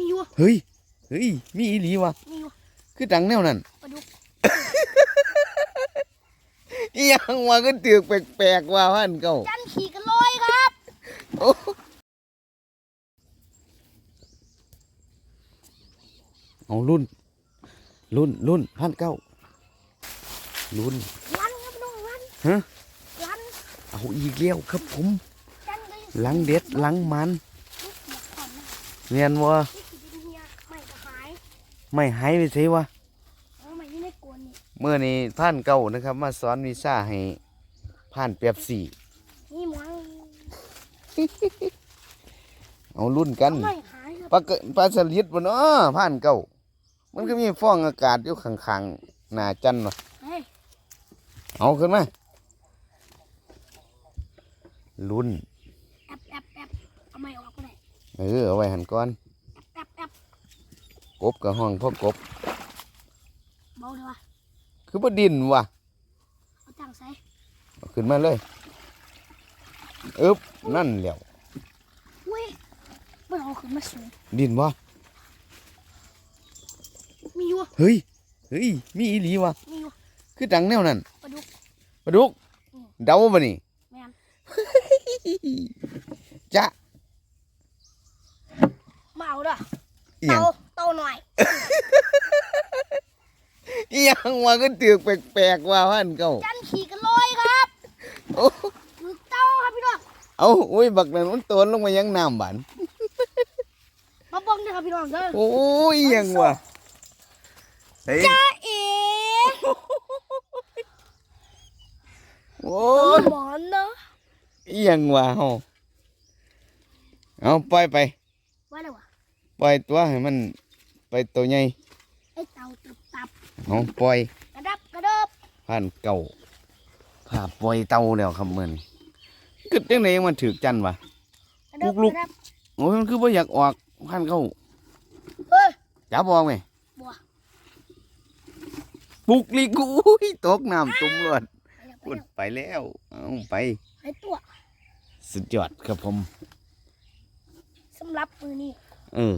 มีอยู่เฮ้ย เฮ้ย มีอีหลีวะมีอยู่คือดังแนวนั้นปลาดุกอีหยังวะก็เตือกแปลกๆว่าพันเก่าจันขี่กันลอยครับ โอ้เอารุ่น รุ่นรุ่นพันเก้ารุ่นรันครับน้องรันฮะรันเอาอีกแล้วครับผมจันเลยหลังเด็ดหลังมันลูกเสียก่อนนะ เนียนวะ นี่ขี่ดินเฮียไม่ก็หาย ไม่หายไปใช่วะเอามาอยู่ในกวนนี่เมื่อนี้ท่านเก่านะครับ มาสอนวีซ่าให้ผ่านเปียบสี่นี่หมวงเอารุ่นกันไม่หายครับปลาเกปลาสลิดบนอ้อผ่านเก่า มันก็มีฟองอากาศอยู่ข้างๆหน้าจันวะเฮ้ยเอาขึ้นมารุ่นแอบแอบแอบเอาไม่ออกก็ได้เออเอาไว้หันก่อนแอบแอบ กบกับห้องพ่อกบเบาเลยวะคือบ่ดินวะเอาตังใส่เอาขึ้นมาเลยอึบนั่นแหล้วเว้ยไม่เอาขึ้นมาสูงดินวะมีอยู่เฮ้ยเฮ้ยมีอีหลีวะมีอยู่คือดังแนวนั้นปลาดุก ปลาดุกอืม เดาบ่นี่ แม่นจ๊ะมาเอาเด้อเอียเตางเตา หน่อยเอียงวะก็เตือกแปลกๆว่าพันเก่าจันขี่กันลอยครับโอ้ถึกเต้าครับพี่น้องเอาโอ้ยบักนั้นมันโตนลงมายังน้ำบานมาเบิ่งเด้อครับพี่น้องเด้อโอ้ยเอียังวะเฮ้ยจ้าเอ๋โอ้ยหมอนเนาะเอียังวะเฮาเอาปล่อยไปว่าอะไรวะปล่อยตัวให้มัน ไปตัวใหญ่ไอ้เต่าตับตับเอาปล่อยกระดับกระเดิบผ่านเก่าผ่าปล่อยเต่าแล้วครับมือนกึดจังไหนมันถือจันวะ กระเดิบลูกๆ กระดับโอ้ยมันคือบ่อยากออกผ่านเข้าเฮ้ย จับออกไหมบัวปุกลีกูยตกน้ำตุ่มเลยไปพุ่นแล้วไปแล้วเอาไป ไอ้ตัวสุดยอดครับผม สำหรับมือนี่เออ